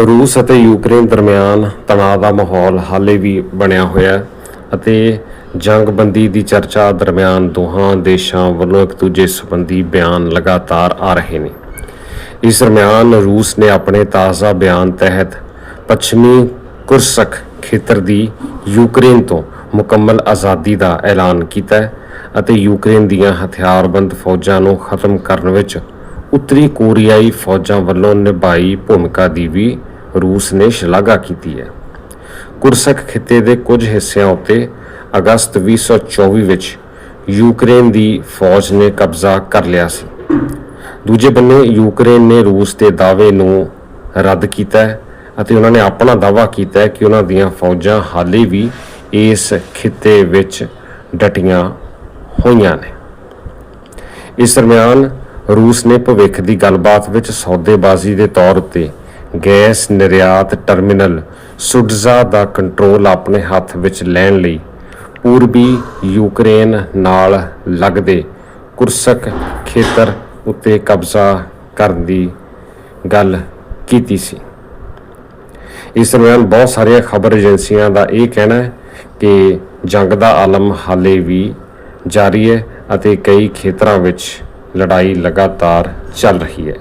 ਰੂਸ ਅਤੇ ਯੂਕਰੇਨ ਦਰਮਿਆਨ ਤਣਾਅ ਦਾ ਮਾਹੌਲ ਹਾਲੇ ਵੀ ਬਣਿਆ ਹੋਇਆ ਹੈ ਅਤੇ ਜੰਗਬੰਦੀ ਦੀ ਚਰਚਾ ਦਰਮਿਆਨ ਦੋਹਾਂ ਦੇਸ਼ਾਂ ਵੱਲੋਂ ਇੱਕ ਦੂਜੇ ਸੰਬੰਧੀ ਬਿਆਨ ਲਗਾਤਾਰ ਆ ਰਹੇ ਨੇ। ਇਸ ਦਰਮਿਆਨ ਰੂਸ ਨੇ ਆਪਣੇ ਤਾਜ਼ਾ ਬਿਆਨ ਤਹਿਤ ਪੱਛਮੀ ਕੁਰਸਕ ਖੇਤਰ ਦੀ ਯੂਕਰੇਨ ਤੋਂ ਮੁਕੰਮਲ ਆਜ਼ਾਦੀ ਦਾ ਐਲਾਨ ਕੀਤਾ ਅਤੇ ਯੂਕਰੇਨ ਦੀਆਂ ਹਥਿਆਰਬੰਦ ਫੌਜਾਂ ਨੂੰ ਖਤਮ ਕਰਨ ਵਿੱਚ ਉੱਤਰੀ ਕੋਰੀਆਈ ਫੌਜਾਂ ਵੱਲੋਂ ਨਿਭਾਈ ਭੂਮਿਕਾ ਦੀ ਵੀ ਰੂਸ ਨੇ ਸ਼ਲਾਘਾ ਕੀਤੀ ਹੈ। ਕੁਰਸਕ ਖਿੱਤੇ ਦੇ ਕੁਝ ਹਿੱਸਿਆਂ ਉੱਤੇ ਅਗਸਤ 2024 ਵਿੱਚ ਯੂਕਰੇਨ ਦੀ ਫੌਜ ਨੇ ਕਬਜ਼ਾ ਕਰ ਲਿਆ ਸੀ। ਦੂਜੇ ਬੰਨੇ ਯੂਕਰੇਨ ਨੇ ਰੂਸ ਦੇ ਦਾਅਵੇ ਨੂੰ ਰੱਦ ਕੀਤਾ ਹੈ ਅਤੇ ਉਹਨਾਂ ਨੇ ਆਪਣਾ ਦਾਅਵਾ ਕੀਤਾ ਹੈ ਕਿ ਉਹਨਾਂ ਦੀਆਂ ਫੌਜਾਂ ਹਾਲੇ ਵੀ ਇਸ ਖਿੱਤੇ ਵਿੱਚ ਡਟੀਆਂ ਹੋਈਆਂ ਨੇ। ਇਸ ਦਰਮਿਆਨ ਰੂਸ ਨੇ ਭਵਿੱਖ ਦੀ ਗੱਲਬਾਤ ਵਿੱਚ ਸੌਦੇਬਾਜ਼ੀ ਦੇ ਤੌਰ ਉੱਤੇ ਗੈਸ ਨਿਰਯਾਤ ਟਰਮੀਨਲ ਸੁਡਜ਼ਾ ਦਾ ਕੰਟਰੋਲ ਆਪਣੇ ਹੱਥ ਵਿੱਚ ਲੈਣ ਲਈ ਪੂਰਬੀ ਯੂਕਰੇਨ ਨਾਲ ਲੱਗਦੇ ਕੁਰਸਕ ਖੇਤਰ ਉੱਤੇ ਕਬਜ਼ਾ ਕਰਨ ਦੀ ਗੱਲ ਕੀਤੀ ਸੀ। ਇਸ ਦੌਰਾਨ ਬਹੁਤ ਸਾਰੀਆਂ ਖਬਰ ਏਜੰਸੀਆਂ ਦਾ ਇਹ ਕਹਿਣਾ ਹੈ ਕਿ ਜੰਗ ਦਾ ਆਲਮ ਹਾਲੇ ਵੀ ਜਾਰੀ ਹੈ ਅਤੇ ਕਈ ਖੇਤਰਾਂ ਵਿੱਚ ਲੜਾਈ ਲਗਾਤਾਰ ਚੱਲ ਰਹੀ ਹੈ।